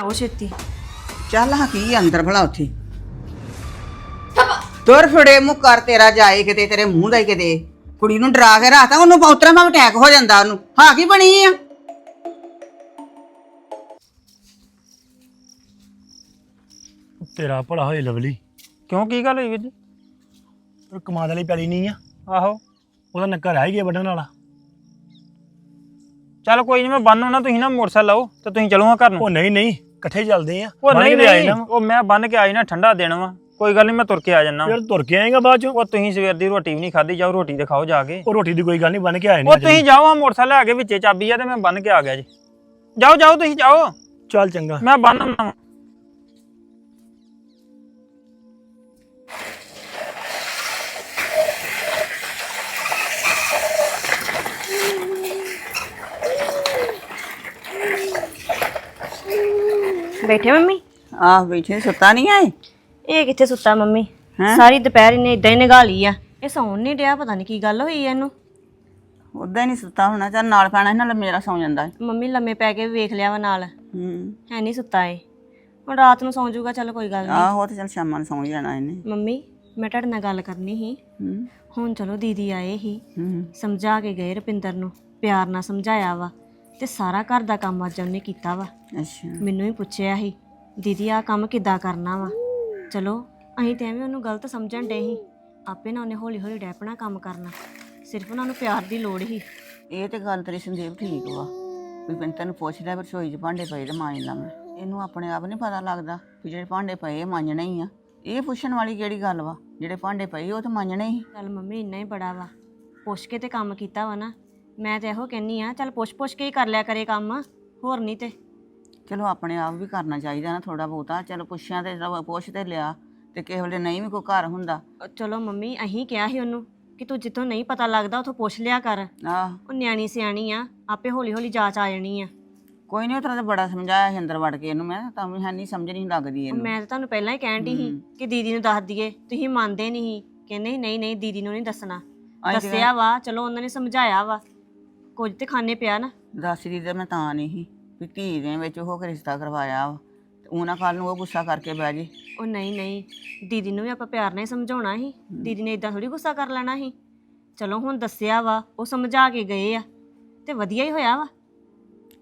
ਆਓ ਛੇਤੀ। ਚੱਲ ਹਾਂ ਕੀ ਆ ਅੰਦਰ ਭਲਾ ਉੱਥੇ? ਤੁਰ ਫੜੇ ਮੂੰਹ ਕਰ ਤੇਰਾ ਜਾਏ ਕਿਤੇ ਤੇਰੇ ਮੂੰਹ ਦਾ ਹੀ ਕਿਤੇ। ਕੁੜੀ ਨੂੰ ਡਰਾ ਕੇ ਰਾਤਾ ਉਹਨੂੰ ਪੌਤਰਾ ਮਾ ਅਟੈਕ ਹੋ ਜਾਂਦਾ ਉਹਨੂੰ। ਹਾਂ ਕੀ ਬਣੀ ਆ? ਤੇਰਾ ਭਲਾ ਹੋਏ ਲਵਲੀ। ਕਿਉਂ ਕੀ ਗੱਲ ਹੋਈ ਵੀਰ ਜੀ? ਉਹ ਕਮਾਦ ਵਾਲੀ ਪੈਲੀ ਨਹੀਂ ਆ। ਆਹੋ। ਉਹਦਾ ਨੱਕਾ ਰਹਿ ਗਿਆ ਵੱਢਣ ਵਾਲਾ। ਚੱਲ ਕੋਈ ਨਹੀਂ ਮੈਂ ਬੰਨ ਹੋਣਾ ਤੁਸੀਂ ਨਾ ਮੋਟਰਸਾਈਕਲ ਲਾਓ ਤੇ ਤੁਸੀਂ ਚਲੋ ਹਾਂ ਘਰ ਨੂੰ। ਉਹ ਨਹੀਂ ਨਹੀਂ। ਇਕੱਠੇ ਚੱਲਦੇ ਆ। ਉਹ ਨਹੀਂ ਨਹੀਂ ਨਾ। ਉਹ ਮੈਂ ਬੰਨ ਕੇ ਆਈ ਨਾ ਠੰਡਾ ਦੇਣਾ ਵਾ। ਕੋਈ ਗੱਲ ਨਹੀਂ ਮੈਂ ਤੁਰ ਕੇ ਆ ਜਾਣਾ ਫਿਰ ਤੁਰ ਕੇ ਆਏਗਾ ਬਾਅਦ ਚੋਂ? ਉਹ ਤੁਸੀਂ ਸਵੇਰ ਦੀ ਰੋਟੀ ਵੀ ਨਹੀਂ ਖਾਧੀ ਜਾਓ ਰੋਟੀ ਤੇ ਖਾਓ ਜਾ ਕੇ। ਉਹ ਰੋਟੀ ਦੀ ਕੋਈ ਗੱਲ ਨਹੀਂ ਬੰਨ ਕੇ ਆਏ ਨੇ ਉਹ ਤੁਸੀਂ ਜਾਓ ਆ ਮੋਟਰਸਾਈਕਲ ਲੈ ਕੇ ਵਿੱਚੇ ਚਾਬੀ ਆ ਤੇ ਮੈਂ ਬੰਨ ਕੇ ਆ ਗਿਆ ਜੀ। ਜਾਓ ਜਾਓ ਤੁਸੀਂ ਜਾਓ। ਚੱਲ ਚੰਗਾ। ਮੈਂ ਬੰਨ ਆਉਣਾ ਬੈਠੇ ਮੰਮੀ? ਆਹ ਬੈਠੇ ਸੁੱਤਾ ਨਹੀਂ ਆਏ? ਇਹ ਕਿੱਥੇ ਸੁੱਤਾ ਮੰਮੀ? ਹੈਂ? ਸਾਰੀ ਦੁਪਹਿਰ ਇਹਨੇ ਇਦਾਂ ਹੀ ਨਿਗਾ ਲਈ ਆ। ਇਹ ਸੌਣ ਨਹੀਂ ਡਿਆ ਪਤਾ ਨਹੀਂ ਕੀ ਗੱਲ ਹੋਈ ਆ ਇਹਨੂੰ। ਉਦਾਂ ਹੀ ਨਹੀਂ ਸੁੱਤਾ ਹੋਣਾ ਚੱਲ ਨਾਲ ਪੈਣਾ ਸੀ, ਨਾਲ ਮੇਰਾ ਸੌ ਜਾਂਦਾ ਹੈ ਮੰਮੀ ਲੰਮੇ ਪੈ ਕੇ ਵੇਖ ਲਿਆ ਵਾ ਨਾਲ। ਹੂੰ। ਹੈ ਨਹੀਂ ਸੁੱਤਾ ਏ ਹੁਣ ਰਾਤ ਨੂੰ ਸੌਂ ਜਾਊਗਾ ਚਲ ਕੋਈ ਗੱਲ ਨਹੀਂ। ਆਹੋ ਤੇ ਚੱਲ ਸ਼ਾਮਾਂ ਨੂੰ ਸੌਂ ਹੀ ਜਾਣਾ ਇਹਨੇ। ਮੰਮੀ ਮੈਂ ਤੁਹਾਡੇ ਨਾਲ ਗੱਲ ਕਰਨੀ ਸੀ। ਹੂੰ। ਹੁਣ ਚਲੋ ਦੀਦੀ ਆਏ ਸੀ। ਹੂੰ। ਸਮਝਾ ਕੇ ਗਏ ਰੁਪਿੰਦਰ ਨੂੰ ਪਿਆਰ ਨਾਲ ਸਮਝਾਇਆ ਵਾ। ਤੇ ਸਾਰਾ ਘਰ ਦਾ ਕੰਮ ਅੱਜ ਉਹਨੇ ਕੀਤਾ ਵਾ। ਅੱਛਾ। ਮੈਨੂੰ ਹੀ ਪੁੱਛਿਆ ਸੀ ਦੀਦੀ ਆ ਕੰਮ ਕਿੱਦਾਂ ਕਰਨਾ ਵਾ? ਚਲੋ ਅਸੀਂ ਤੇ ਐਵੇਂ ਉਹਨੂੰ ਗਲਤ ਸਮਝਣ ਡੇ ਸੀ। ਆਪੇ ਨਾ ਉਹਨੇ ਹੌਲੀ ਹੌਲੀ ਡੈਪਣਾ ਕੰਮ ਕਰਨਾ। ਸਿਰਫ ਉਹਨਾਂ ਨੂੰ ਪਿਆਰ ਦੀ ਲੋੜ ਸੀ। ਇਹ ਤੇ ਗੱਲ ਤੇਰੀ ਸੰਦੀਪ ਠੀਕ ਵਾ। ਵੀ ਮੈਂ ਤੈਨੂੰ ਪੁੱਛ ਲਿਆ ਵੀ ਰਸੋਈ 'ਚ ਭਾਂਡੇ ਪਏ ਤੇ ਮਾਂਜਦਾ ਮੈਂ। ਇਹਨੂੰ ਆਪਣੇ ਆਪ ਨਹੀਂ ਪਤਾ ਲੱਗਦਾ ਵੀ ਜਿਹੜੇ ਭਾਂਡੇ ਪਏ ਇਹ ਮਾਂਜਣੇ ਹੀ ਆ। ਇਹ ਪੁੱਛਣ ਵਾਲੀ ਕਿਹੜੀ ਗੱਲ ਵਾ? ਜਿਹੜੇ ਭਾਂਡੇ ਪਏ ਉਹ ਤਾਂ ਮਾਂਜਣੇ ਹੀ। ਚੱਲ ਮੰਮੀ ਇੰਨਾ ਹੀ ਬੜਾ ਵਾ। ਪੁੱਛ ਕੇ ਤੇ ਕੰਮ ਕੀਤਾ ਵਾ ਨਾ। ਮੈਂ ਤੇ ਇਹੋ ਕਹਿੰਨੀ ਆ ਚੱਲ ਪੁੱਛ ਪੁੱਛ ਕੇ ਹੀ ਕਰ ਲਿਆ ਕਰੇ ਕੰਮ ਹੋਰ ਨਹੀਂ ਤੇ। ਚਲੋ ਆਪਣੇ ਆਪ ਵੀ ਕਰਨਾ ਚਾਹੀਦਾ ਨਾ ਥੋੜਾ ਬਹੁਤਾ ਚਲੋ ਪੁੱਛਿਆ ਤੇ ਚਲੋ ਪੁੱਛ ਤੇ ਲਿਆ ਤੇ ਕਿਸੇ ਵੇਲੇ ਨਹੀਂ ਵੀ ਕੋਈ ਘਰ ਹੁੰਦਾ। ਅ, ਚਲੋ ਮੰਮੀ ਅਹੀਂ ਕਿਹਾ ਸੀ ਉਹਨੂੰ ਕਿ ਤੂੰ ਜਿੱਥੋਂ ਨਹੀਂ ਪਤਾ ਲੱਗਦਾ ਉਥੋਂ ਪੁੱਛ ਲਿਆ ਕਰ। ਆਹ। ਉਹ ਨਿਆਣੀ ਸਿਆਣੀ ਆ ਆਪੇ ਹੌਲੀ ਹੌਲੀ ਜਾਂਚ ਆ ਜਾਣੀ ਆ। ਕੋਈ ਨਹੀਂ ਉਤਰਾ ਤੇ ਬੜਾ ਸਮਝਾਇਆ ਸੀ ਅੰਦਰ ਵੜ ਕੇ ਇਹਨੂੰ ਮੈਂ ਤਾਂ ਵੀ ਹੈ ਨਹੀਂ ਸਮਝ ਨਹੀਂ ਲੱਗਦੀ ਇਹਨੂੰ। ਮੈਂ ਤਾਂ ਤੁਹਾਨੂੰ ਪਹਿਲਾਂ ਹੀ ਕਹਿਣ ਦੀ ਸੀ ਕਿ ਦੀਦੀ ਨੂੰ ਦੱਸ ਦਈਏ ਤੁਸੀਂ ਮੰਨਦੇ ਨਹੀਂ ਸੀ। ਕਹਿੰਦੇ ਸੀ, ਨਹੀਂ ਨਹੀਂ ਦੀਦੀ ਨੂੰ ਨਹੀਂ ਦੱਸਣਾ। ਦੱਸਿਆ ਵਾ ਚਲੋ ਉਹਨਾਂ ਨੇ ਸਮਝਾਇਆ ਵਾ। ਕੁਝ ਤੇ ਖਾਣੇ ਪਿਆ ਨਾ। ਦੱਸਦੀ ਤੇ ਮੈਂ ਤਾਂ ਨਹੀਂ ਵੀ ਧੀ ਦੇ ਵਿੱਚ ਉਹ ਰਿਸ਼ਤਾ ਕਰਵਾਇਆ ਵਾ। ਤੇ ਉਹਨਾਂ ਕੱਲ ਨੂੰ ਉਹ ਗੁੱਸਾ ਕਰਕੇ ਬਹਿ ਜੇ ਉਹ ਨਹੀਂ ਨਹੀਂ। ਦੀਦੀ ਨੂੰ ਵੀ ਆਪਾਂ ਪਿਆਰ ਨਾਲ ਹੀ ਸਮਝਾਉਣਾ ਸੀ। ਦੀਦੀ ਨੇ ਇਦਾਂ ਥੋੜੀ ਗੁੱਸਾ ਕਰ ਲੈਣਾ ਸੀ। ਚਲੋ ਹੁਣ ਦੱਸਿਆ ਵਾ ਉਹ ਸਮਝਾ ਕੇ ਗਏ ਆ। ਤੇ ਵਧੀਆ ਹੀ ਹੋਇਆ ਵਾ।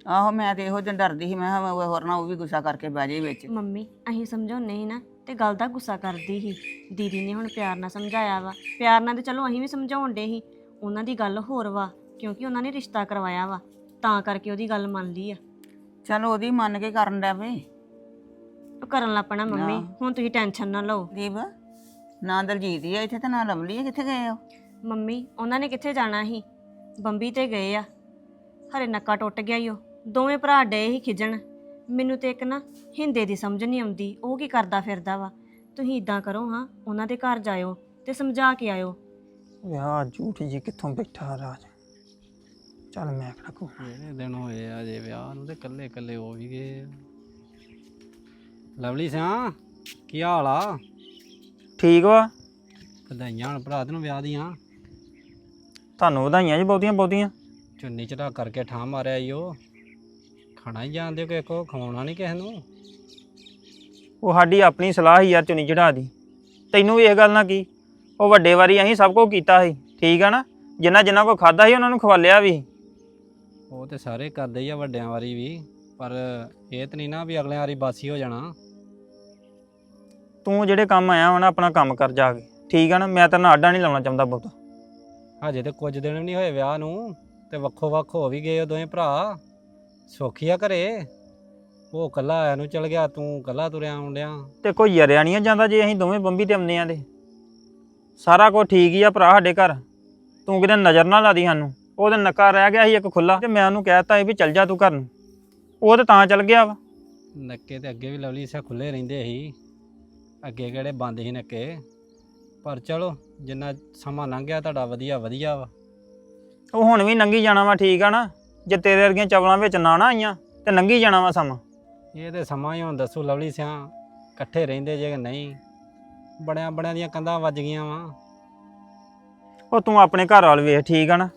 ਆਹੋ ਮੈਂ ਤੇ ਇਹੋ ਦਿਨ ਡਰਦੀ ਸੀ। ਮੈਂ ਕਿਹਾ ਹੋਰ ਨਾ ਉਹ ਵੀ ਗੁੱਸਾ ਕਰਕੇ ਬਹਿ ਜੇ ਵਿੱਚ। ਮੰਮੀ ਅਸੀਂ ਸਮਝਾਉਨੇ ਸੀ ਨਾ ਤੇ ਗੱਲ ਦਾ ਗੁੱਸਾ ਕਰਦੀ ਸੀ। ਦੀਦੀ ਨੇ ਹੁਣ ਪਿਆਰ ਨਾਲ ਸਮਝਾਇਆ ਵਾ। ਪਿਆਰ ਨਾਲ ਤੇ ਚਲੋ ਅਸੀਂ ਵੀ ਸਮਝਾਉਣ ਡੇ ਸੀ। ਉਹਨਾਂ ਦੀ ਗੱਲ ਹੋਰ ਵਾ। ਕਿਉਂਕਿ ਉਹਨਾਂ ਨੇ ਰਿਸ਼ਤਾ ਕਰਵਾਇਆ ਵਾ। ਤਾਂ ਕਰਕੇ ਉਹਦੀ ਗੱਲ ਮੰਨ ਲਈ ਆ। ਚਲ ਉਹਦੀ ਮੰਨ ਕੇ ਕਰਨ ਡਿਆ ਵੇ ਉਹ ਕਰਨ ਲੱਪਣਾ ਮੰਮੀ। ਹੁਣ ਤੁਸੀਂ ਟੈਨਸ਼ਨ ਨਾ ਲਓ। ਦੀਪ ਨਾ ਦਲਜੀਤ ਹੀ ਆ ਇੱਥੇ ਤੇ ਨਾ ਲਵਲੀ ਆ। ਕਿੱਥੇ ਗਏ ਹੋ ਮੰਮੀ ਉਹਨਾਂ ਨੇ ਕਿੱਥੇ ਜਾਣਾ ਸੀ? ਬੰਬੀ ਤੇ ਗਏ ਆ। ਹਰੇ ਨੱਕਾ ਟੁੱਟ ਗਿਆ ਈ ਉਹ। ਦੋਵੇਂ ਭਰਾ ਡਏ ਹੀ ਖਿਜਣ। ਮੈਨੂੰ ਤੇ ਇੱਕ ਨਾ ਹਿੰਦੇ ਦੀ ਸਮਝ ਨਹੀਂ ਆਉਂਦੀ। ਉਹ ਕੀ ਕਰਦਾ ਫਿਰਦਾ ਵਾ। ਤੁਸੀਂ ਇਦਾਂ ਕਰੋ ਹਾਂ ਉਹਨਾਂ ਦੇ ਘਰ ਜਾਇਓ ਤੇ ਸਮਝਾ ਕੇ ਆਇਓ। ਯਾ ਝੂਠੀ ਜੀ ਕਿੱਥੋਂ ਬੈਠਾ ਰਾਜ? ਚੱਲ ਮੈਂ ਕਿਹੜਾ ਕੋ ਜਿਹੜੇ ਦਿਨ ਹੋਏ ਆ ਜੇ ਵਿਆਹ ਨੂੰ ਤੇ ਕੱਲੇ ਕੱਲੇ ਹੋ ਵੀ ਗਏ ਆ। ਲਵਲੀ ਸਿਆ ਕੀ ਹਾਲ ਆ? ਠੀਕ ਵਾ। ਵਧਾਈਆਂ ਹੁਣ ਭਰਾ ਤੈਨੂੰ ਵਿਆਹ ਦੀਆਂ। ਤੁਹਾਨੂੰ ਵਧਾਈਆਂ ਜੀ ਬਹੁਤੀਆਂ ਬਹੁਤੀਆਂ। ਚੁੰਨੀ ਚੜਾ ਕਰਕੇ ਠਾਂ ਮਾਰਿਆ ਈ ਉਹ ਖਾਣਾ ਹੀ ਜਾਣਦੇ ਕਿ ਕੋ ਖਵਾਉਣਾ ਨਹੀਂ ਕਿਸੇ ਨੂੰ? ਉਹ ਸਾਡੀ ਆਪਣੀ ਸਲਾਹ ਹੀ ਯਾਰ ਚੁਣੀ ਚੜਾ ਦੀ। ਤੈਨੂੰ ਵੀ ਇਹ ਗੱਲ ਨਾ ਕੀ? ਉਹ ਵੱਡੇ ਵਾਰੀ ਅਸੀਂ ਸਭ ਕੁਝ ਕੀਤਾ ਸੀ। ਠੀਕ ਆ ਨਾ? ਜਿੰਨਾ ਜਿੰਨਾ ਕੋ ਖਾਦਾ ਸੀ ਉਹਨਾਂ ਨੂੰ ਖਵਾਲਿਆ ਵੀ ਉਹ ਤੇ ਸਾਰੇ ਕਰਦੇ ਹੀ ਆ ਵੱਡਿਆਂ ਵਾਰੀ ਵੀ ਪਰ ਇਹ ਤਾਂ ਨਹੀਂ ਨਾ ਵੀ ਅਗਲੇ ਵਾਰੀ ਬਾਸੀ ਹੋ ਜਾਣਾ। ਤੂੰ ਜਿਹੜੇ ਕੰਮ ਆਇਆ ਨਾ ਆਪਣਾ ਕੰਮ ਕਰ ਜਾ ਕੇ। ਠੀਕ ਆ ਨਾ? ਮੈਂ ਤੇਰੇ ਨਾਲ ਆਡਾ ਨਹੀਂ ਲਾਉਣਾ ਚਾਹੁੰਦਾ ਬਹੁਤਾ। ਹਜੇ ਤੇ ਕੁਝ ਦਿਨ ਵੀ ਨਹੀਂ ਹੋਏ ਵਿਆਹ ਨੂੰ ਤੇ ਵੱਖੋ ਵੱਖ ਹੋ ਵੀ ਗਏ ਉਹ ਦੋਵੇਂ ਭਰਾ। ਸੌਖੀ ਆ ਘਰੇ। ਉਹ ਕੱਲਾ ਆਇਆ ਨੂੰ ਚਲ ਗਿਆ ਤੂੰ ਕੱਲਾ ਤੁਰਿਆ ਆਉਂਦਿਆਂ ਤੇ ਕੋਈ ਯਰਿਆ ਨਹੀਂ ਜਾਂਦਾ ਜੇ ਅਸੀਂ ਦੋਵੇਂ ਬੰਬੀ ਤੇ ਆਉਂਦੇ ਆਂ ਤੇ। ਸਾਰਾ ਕੁਝ ਠੀਕ ਹੀ ਆ ਭਰਾ ਸਾਡੇ ਘਰ। ਤੂੰ ਕਿਤੇ ਨਜ਼ਰ ਨਾ ਲਾਦੀ ਸਾਨੂੰ। ਉਹਦੇ ਨੱਕਾ ਰਹਿ ਗਿਆ ਸੀ ਇੱਕ ਖੁੱਲਾ ਤੇ ਮੈਂ ਉਹਨੂੰ ਕਹਿਤਾ ਸੀ ਵੀ ਚੱਲ ਜਾ ਤੂੰ ਘਰ ਨੂੰ। ਉਹ ਤੇ ਤਾਂ ਚੱਲ ਗਿਆ ਵਾ। ਨੱਕੇ ਤੇ ਅੱਗੇ ਵੀ ਲਵਲੀ ਸਿਆ ਖੁੱਲੇ ਰਹਿੰਦੇ ਸੀ। ਅੱਗੇ ਕਿਹੜੇ ਬੰਦ ਸੀ ਨੱਕੇ। ਪਰ ਚਲੋ ਜਿੰਨਾ ਸਮਾਂ ਲੰਘਿਆ ਤੁਹਾਡਾ ਵਧੀਆ ਵਧੀਆ ਵਾ। ਉਹ ਹੁਣ ਵੀ ਨੰਗੀ ਜਾਣਾ ਵਾ ਠੀਕ ਆ ਨਾ। ਜੇ ਤੇਰੇ ਵਰਗੀਆਂ ਚਵਲਾਂ ਵਿੱਚ ਨਾ ਨਾ ਆਈਆਂ ਤੇ ਨੰਗੀ ਜਾਣਾ ਵਾ ਸਮਾਂ। ਇਹ ਤੇ ਸਮਾਂ ਹੀ ਹੁਣ ਦੱਸੋ ਲਵਲੀ ਸਿਆ ਇਕੱਠੇ ਰਹਿੰਦੇ ਜੇ ਕਿ ਨਹੀਂ। ਬੜਿਆਂ ਬੜਿਆਂ ਦੀਆਂ ਕੰਧਾਂ ਵੱਜ ਗਈਆਂ ਵਾ। ਉਹ ਤੂੰ ਆਪਣੇ ਘਰ ਵਾਲ ਵੇਖ ਠੀਕ ਆ ਨਾ।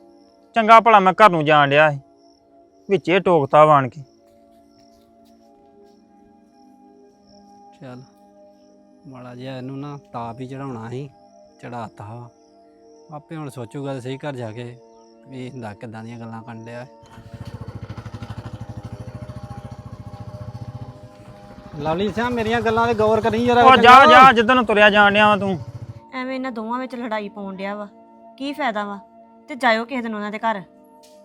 ਚੰਗਾ ਭਲਾ ਮੈਂ ਘਰ ਨੂੰ ਜਾਣ ਡਿਆ ਸੀ। ਵਿੱਚੇ ਟੋਕਤਾ ਵਾਣ ਕੇ। ਚੱਲ ਮਾੜਾ ਜਿਹਾ ਇਹਨੂੰ ਨਾ ਤਾਪ ਹੀ ਚੜਾਉਣਾ ਸੀ ਚੜਾਤਾ ਵਾ। ਆਪੇ ਹੁਣ ਸੋਚੂਗਾ ਤੇ ਸਹੀ ਘਰ ਜਾ ਕੇ ਵੀ ਇਹ ਹੁੰਦਾ ਕਿੱਦਾਂ ਦੀਆਂ ਗੱਲਾਂ ਕਰਨ ਡਿਆ। ਲਵਲੀ ਸਿਆ ਮੇਰੀਆਂ ਗੱਲਾਂ ਤੇ ਗੌਰ ਕਰੀ ਜਰਾ ਉਹ ਜਾ ਜਾ ਜਿੱਦਣ ਨੂੰ ਤੁਰਿਆ ਜਾਣ ਡਿਆ ਵਾ ਤੂੰ। ਐਵੇਂ ਇਹਨਾਂ ਦੋਵਾਂ ਵਿੱਚ ਲੜਾਈ ਪਾਉਣ ਡਿਆ ਵਾ। ਕੀ ਫਾਇਦਾ ਵਾ? ਤੇ ਜਾਇਓ ਕਿਸੇ ਦਿਨ ਉਹਨਾਂ ਦੇ ਘਰ।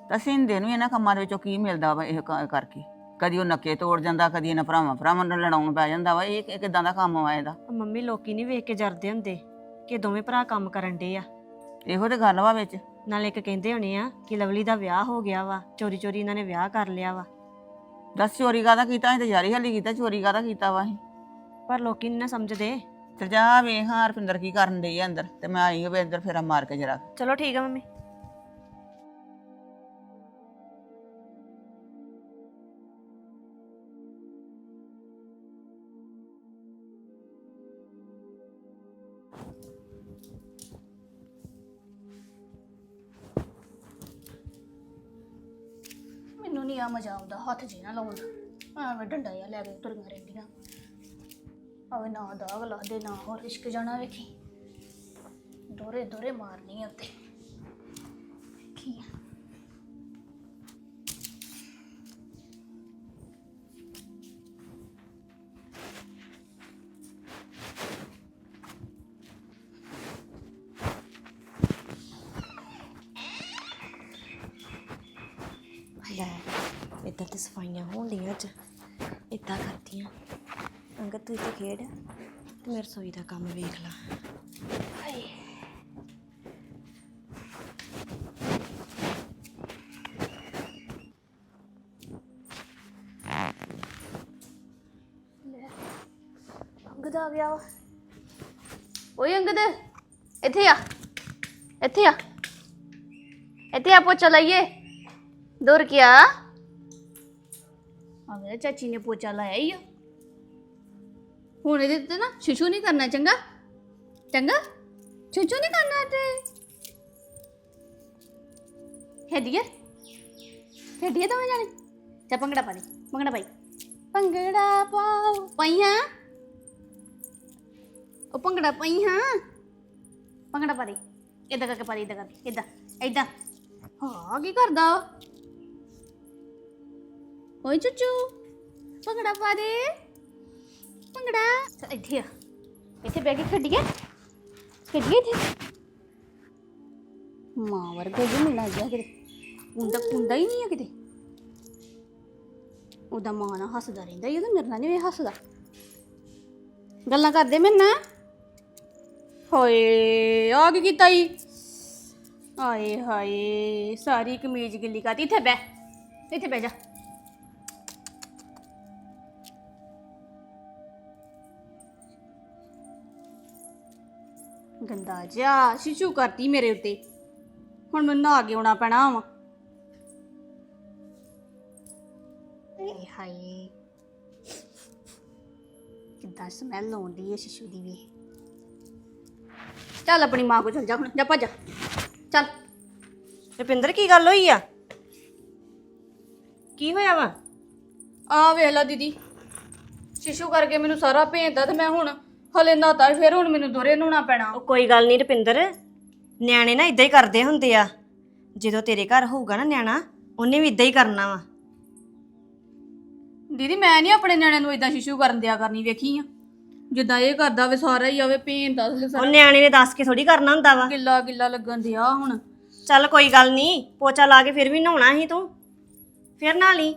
ਤਾਂ ਸਿੰਦੇ ਨੂੰ ਇਹਨਾਂ ਕੰਮਾਂ ਦੇ ਵਿੱਚੋਂ ਕੀ ਮਿਲਦਾ ਵਾ ਇਹ ਕ- ਕਰਕੇ। ਕਦੀ ਉਹ ਨੱਕੇ ਤੋੜ ਜਾਂਦਾ ਕਦੀ ਇਹਨਾਂ ਭਰਾਵਾਂ ਭਰਾਵਾਂ ਨਾਲ ਲੜਾਉਣ ਪੈ ਜਾਂਦਾ ਵਾ। ਇਹ ਕਿਦਾਂ ਦਾ ਕੰਮ ਵਾ ਇਹਦਾ? ਮੰਮੀ ਲੋਕੀ ਨਹੀਂ ਵੇਖ ਕੇ ਜਰਦੇ ਹੁੰਦੇ ਕਿ ਦੋਵੇਂ ਭਰਾ ਕੰਮ ਕਰਨ ਡੇ ਆ। ਇਹੋ ਤੇ ਗੱਲ ਵਾ ਵਿੱਚ। ਨਾਲੇ ਇੱਕ ਕਹਿੰਦੇ ਹੋਣੇ ਆ ਕਿ ਲਵਲੀ ਦਾ ਵਿਆਹ ਹੋ ਗਿਆ ਵਾ ਚੋਰੀ ਚੋਰੀ ਇਹਨਾਂ ਨੇ ਵਿਆਹ ਕਰ ਲਿਆ ਵਾ। ਦੱਸ ਚੋਰੀ ਕਾਦਾ ਕੀਤਾ? ਅਸੀਂ ਤੇ ਜਾਰੀ ਹੱਲੀ ਕੀਤਾ ਚੋਰੀ ਕਾਦਾ ਕੀਤਾ ਵਾ ਅਸੀਂ? ਪਰ ਲੋਕੀ ਨਹੀਂ ਨਾ ਸਮਝਦੇ। ਤੇ ਜਾ ਵੇਖ ਹਾਂ ਰਪਿੰਦਰ ਕੀ ਕਰਨ ਡਈ ਆ ਅੰਦਰ ਤੇ ਮੈਂ ਆਈ ਹਾਂ ਵੀ ਅੰਦਰ ਫੇਰਾ ਮਾਰ ਕੇ ਜਰਾ। ਚਲੋ ਠੀਕ ਆ ਮੰਮੀ। ਮੈਨੂੰ ਨਹੀਂ ਆ ਮਜ਼ਾ ਆਉਂਦਾ, ਹੱਥ ਜੇ ਨਾ ਲਾਉਣ। ਦਾ ਐਵੇਂ ਡੰਡਾ ਜਿਹਾ ਲੈ ਕੇ ਤੁਰੀਆਂ ਰਹਿੰਦੀਆਂ। ਆਵੇ ਨਾ ਦਾਗ ਲਾ ਦੇ, ਨਾ ਹੋਰ ਰਿਸ਼ਕ ਜਾਣਾ ਵੇਖੀ। ਦੋਰੇ ਦੋਰੇ ਮਾਰਨੀ ਆ ਉੱਤੇ ਲੈ ਇੱਧਰ ਤੇ ਸਫਾਈਆਂ ਹੋਣ ਡੀਆਂ ਅੱਜ। ਇੱਦਾਂ ਕਰਦੀਆਂ। ਅੰਗਦ, ਤੂੰ ਇੱਥੇ ਖੇਡ। ਤੇ ਮੇਰੇ ਰਸੋਈ ਦਾ ਕੰਮ ਵੇਖ ਲਾ। ਅੰਗਦ ਆ ਗਿਆ ਵਾ। ਓਏ ਅੰਗਦ, ਇੱਥੇ ਆ। ਇੱਥੇ ਆ। ਇੱਥੇ ਆ ਪੋਚਾ ਲਾਈਏ ਦੂਰ ਕਿਆ? ਆ ਮੇਰਾ ਚਾਚੀ ਨੇ ਪੋਚਾ ਲਾਇਆ ਹੀ ਆ ਹੁਣ ਇਹਦੇ ਤੇ ਨਾ ਸ਼ਿਸ਼ੂ ਨਹੀਂ ਕਰਨਾ, ਚੰਗਾ? ਚੰਗਾ? ਛੁਛੂ ਨਹੀਂ ਕਰਨਾ ਤੇ ਖੇਡੀਏ? ਖੇਡੀਏ ਤਾਂ ਜਾਣੇ? ਚਾ ਭੰਗੜਾ ਪਾ ਦੇ, ਭੰਗੜਾ ਪਾਈ। ਭੰਗੜਾ ਪਾਓ। ਪਈਆਂ ਉਹ ਭੰਗੜਾ ਪਈ ਹਾਂ? ਭੰਗੜਾ ਪਾ ਦੇ। ਇਦਾਂ ਕਰਕੇ ਪਾ ਦੇ ਇਦਾਂ ਕਰਕੇ ਇਦਾਂ ਇਦਾਂ ਹਾਂ, ਕੀ ਕਰਦਾ ਉਹ? ਓਏ ਚੁੱਚੂ ਭੰਗੜਾ ਪਾ ਦੇ। ਭੰਗੜਾ। ਚੱਲ ਇੱਥੇ ਆ। ਇੱਥੇ ਬਹਿ ਕੇ ਖੇਡੀਏ। ਖੇਡੀਏ ਇੱਥੇ। ਮਾਂ ਵਰਗਾ ਹੀ ਮਿਲਣਾ ਗਿਆ ਕਿਤੇ। ਕੁੰਦਾ ਕੁੰਦਾ ਹੀ ਨਹੀਂ ਆ ਕਿਤੇ। ਉਹਦਾ ਮਾਂ ਨਾਲ ਹੱਸਦਾ ਰਹਿੰਦਾ ਹੀ ਉਹਦਾ ਮੇਰੇ ਨਾਲ ਨਹੀਂ ਹੱਸਦਾ। ਗੱਲਾਂ ਕਰਦੇ ਮੇਰੇ ਨਾਲ। ਹੋਏ, ਆ ਕੀ ਕੀਤਾ ਈ? ਆਏ ਹਾਏ, ਸਾਰੀ ਕਮੀਜ਼ ਗਿੱਲੀ ਕਰਤੀ। ਇੱਥੇ ਬਹਿ। ਇੱਥੇ ਬਹਿ ਜਾ। ਗੰਦਾ ਜਾ ਸ਼ਿਸ਼ੂ ਕਰਤੀ ਮੇਰੇ ਉੱਤੇ। ਹੁਣ ਮੈਨੂੰ ਨਹਾ ਕੇ ਆਉਣਾ ਪੈਣਾ ਵਾ। ਹਾਏ ਕਿੱਦਾਂ ਸਮੈਲ ਆਉਂਦੀ ਹੈ ਸ਼ਿਸ਼ੂ ਦੀ ਵੀ। ਚੱਲ ਆਪਣੀ ਮਾਂ ਕੋ ਚਲ ਜਾ ਹੁਣ ਜਾ ਭੱਜ। ਚੱਲ। ਰੁਪਿੰਦਰ ਕੀ ਗੱਲ ਹੋਈ ਆ? ਕੀ ਹੋਇਆ ਵਾ? ਆ ਵੇਖ ਲੈ ਦੀਦੀ। ਸ਼ਿਸ਼ੂ ਕਰਕੇ ਮੈਨੂੰ ਸਾਰਾ ਭੇਜਦਾ ਤੇ ਮੈਂ ਹੁਣ ਹਲੇ ਨਹਾਤਾ ਫਿਰ ਹੁਣ ਮੈਨੂੰ ਦੋਰੇ ਨਹਾਉਣਾ ਪੈਣਾ। ਉਹ ਕੋਈ ਗੱਲ ਨਹੀਂ ਰੁਪਿੰਦਰ ਨਿਆਣੇ ਨਾ ਇਦਾਂ ਹੀ ਕਰਦੇ ਹੁੰਦੇ ਆ। ਜਦੋਂ ਤੇਰੇ ਘਰ ਹੋਊਗਾ ਨਾ ਨਿਆਣਾ ਉਹਨੇ ਵੀ ਇਦਾਂ ਹੀ ਕਰਨਾ ਵਾ। ਦੀਦੀ ਮੈਂ ਨਹੀਂ ਆਪਣੇ ਨਿਆਣਿਆਂ ਨੂੰ ਇਦਾਂ ਸ਼ਿਸ਼ੂ ਕਰਨ ਦਿਆ ਕਰਨੀ ਵੇਖੀ ਆ। ਜਿੱਦਾਂ ਇਹ ਕਰਦਾ ਵੇ ਸਾਰਾ ਹੀ ਆਵੇ ਭੇਜਦਾ ਤੇ ਉਹ ਨਿਆਣੇ ਨੇ ਦੱਸ ਕੇ ਥੋੜੀ ਕਰਨਾ ਹੁੰਦਾ ਵਾ। ਗਿੱਲਾ ਗਿੱਲਾ ਲੱਗਣ ਦਿਆ ਹੁਣ। ਚੱਲ ਕੋਈ ਗੱਲ ਨਹੀਂ ਪੋਚਾ ਲਾ ਕੇ ਫਿਰ ਵੀ ਨਹਾਉਣਾ ਸੀ ਤੂੰ। ਫਿਰ ਨਹਾ ਲਈ।